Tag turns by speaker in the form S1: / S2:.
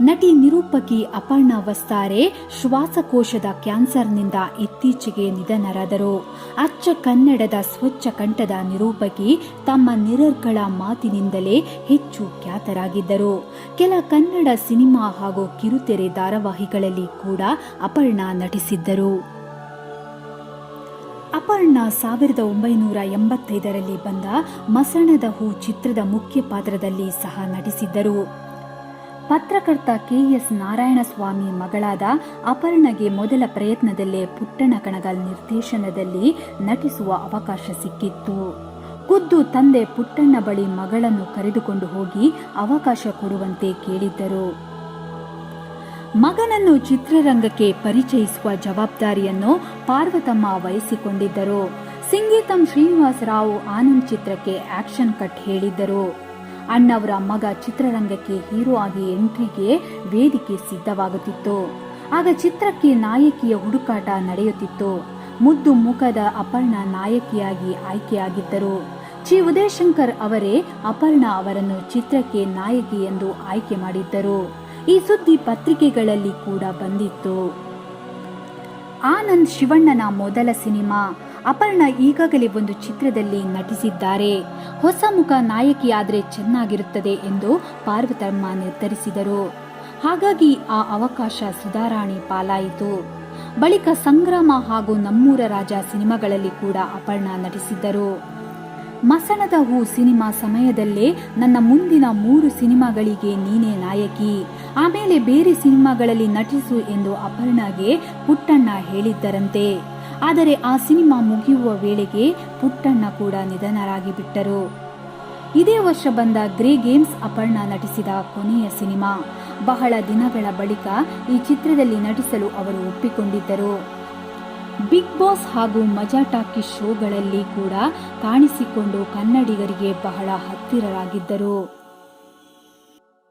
S1: ನಟಿ ನಿರೂಪಕಿ ಅಪರ್ಣಾ ವಸ್ತಾರೆ ಶ್ವಾಸಕೋಶದ ಕ್ಯಾನ್ಸರ್ನಿಂದ ಇತ್ತೀಚೆಗೆ ನಿಧನರಾದರು. ಅಚ್ಚ ಕನ್ನಡದ ಸ್ವಚ್ಛ ಕಂಠದ ನಿರೂಪಕಿ ತಮ್ಮ ನಿರರ್ಗಳ ಮಾತಿನಿಂದಲೇ ಹೆಚ್ಚು ಖ್ಯಾತರಾಗಿದ್ದರು. ಕೆಲ ಕನ್ನಡ ಸಿನಿಮಾ ಹಾಗೂ ಕಿರುತೆರೆ ಧಾರಾವಾಹಿಗಳಲ್ಲಿ ಕೂಡ ಅಪರ್ಣಾ ನಟಿಸಿದ್ದರು. ಅಪರ್ಣ ಸಾವಿರದ ಒಂಬೈನೂರ ಎಂಬತ್ತೈದರಲ್ಲಿ ಬಂದ ಮಸಣದ ಹೂ ಚಿತ್ರದ ಮುಖ್ಯ ಪಾತ್ರದಲ್ಲಿ ಸಹ ನಟಿಸಿದ್ದರು. ಪತ್ರಕರ್ತ ಕೆ ಎಸ್ ನಾರಾಯಣಸ್ವಾಮಿ ಮಗಳಾದ ಅಪರ್ಣಗೆ ಮೊದಲ ಪ್ರಯತ್ನದಲ್ಲೇ ಪುಟ್ಟಣ ಕಣಗಲ್ ನಿರ್ದೇಶನದಲ್ಲಿ ನಟಿಸುವ ಅವಕಾಶ ಸಿಕ್ಕಿತ್ತು. ಖುದ್ದು ತಂದೆ ಪುಟ್ಟಣ್ಣ ಬಳಿ ಮಗಳನ್ನು ಕರೆದುಕೊಂಡು ಹೋಗಿ ಅವಕಾಶ ಕೊಡುವಂತೆ ಕೇಳಿದ್ದರು. ಮಗನನ್ನು ಚಿತ್ರರಂಗಕ್ಕೆ ಪರಿಚಯಿಸುವ ಜವಾಬ್ದಾರಿಯನ್ನು ಪಾರ್ವತಮ್ಮ ವಹಿಸಿಕೊಂಡಿದ್ದರು. ಸಿಂಗೀತಂ ಶ್ರೀನಿವಾಸ ರಾವ್ ಆನಂದ್ ಚಿತ್ರಕ್ಕೆ ಆಕ್ಷನ್ ಕಟ್ ಹೇಳಿದ್ದರು. ಅಣ್ಣವರ ಮಗ ಚಿತ್ರರಂಗಕ್ಕೆ ಹೀರೋ ಆಗಿ ಎಂಟ್ರಿಗೆ ವೇದಿಕೆ ಸಿದ್ಧವಾಗುತ್ತಿತ್ತು. ಆಗ ಚಿತ್ರಕ್ಕೆ ನಾಯಕಿಯ ಹುಡುಕಾಟ ನಡೆಯುತ್ತಿತ್ತು. ಮುದ್ದು ಮುಖದ ಅಪರ್ಣ ನಾಯಕಿಯಾಗಿ ಆಯ್ಕೆಯಾಗಿದ್ದರು. ಚಿ ಉದಯಶಂಕರ್ ಅವರೇ ಅಪರ್ಣ ಅವರನ್ನು ಚಿತ್ರಕ್ಕೆ ನಾಯಕಿ ಎಂದು ಆಯ್ಕೆ ಮಾಡಿದ್ದರು. ಈ ಸುದ್ದಿ ಪತ್ರಿಕೆಗಳಲ್ಲಿ ಕೂಡ ಬಂದಿತ್ತು. ಆನಂದ್ ಶಿವಣ್ಣನ ಮೊದಲ ಸಿನಿಮಾ ಅಪರ್ಣ ಈಗಾಗಲೇ ಒಂದು ಚಿತ್ರದಲ್ಲಿ ನಟಿಸಿದ್ದಾರೆ. ಹೊಸ ಮುಖ ನಾಯಕಿಯಾದರೆ ಚೆನ್ನಾಗಿರುತ್ತದೆ ಎಂದು ಪಾರ್ವತಮ್ಮ ನಿರ್ಧರಿಸಿದರು. ಹಾಗಾಗಿ ಆ ಅವಕಾಶ ಸುಧಾರಾಣಿ ಪಾಲಾಯಿತು. ಬಳಿಕ ಸಂಗ್ರಾಮ ಹಾಗೂ ನಮ್ಮೂರ ರಾಜ ಸಿನಿಮಾಗಳಲ್ಲಿ ಕೂಡ ಅಪರ್ಣ ನಟಿಸಿದ್ದರು. ಮಸಣದ ಹೂ ಸಿನಿಮಾ ಸಮಯದಲ್ಲೇ ನನ್ನ ಮುಂದಿನ ಮೂರು ಸಿನಿಮಾಗಳಿಗೆ ನೀನೇ ನಾಯಕಿ. ಆಮೇಲೆ ಬೇರೆ ಸಿನಿಮಾಗಳಲ್ಲಿ ನಟಿಸು ಎಂದು ಅಪರ್ಣಗೆ ಪುಟ್ಟಣ್ಣ ಹೇಳಿದ್ದರಂತೆ. ಆದರೆ ಆ ಸಿನಿಮಾ ಮುಗಿಯುವ ವೇಳೆಗೆ ಪುಟ್ಟಣ್ಣ ಕೂಡ ನಿಧನರಾಗಿ ಬಿಟ್ಟರು. ಇದೇ ವರ್ಷ ಬಂದ ಗ್ರೇ ಗೇಮ್ಸ್ ಅಪರ್ಣ ನಟಿಸಿದ ಕೊನೆಯ ಸಿನಿಮಾ. ಬಹಳ ದಿನಗಳ ಬಳಿಕ ಈ ಚಿತ್ರದಲ್ಲಿ ನಟಿಸಲು ಅವರು ಒಪ್ಪಿಕೊಂಡಿದ್ದರು. ಬಿಗ್ ಬಾಸ್ ಹಾಗೂ ಮಜಾ ಟಾಕಿ ಶೋಗಳಲ್ಲಿ ಕೂಡ ಕಾಣಿಸಿಕೊಂಡು ಕನ್ನಡಿಗರಿಗೆ ಬಹಳ ಹತ್ತಿರರಾಗಿದ್ದರು.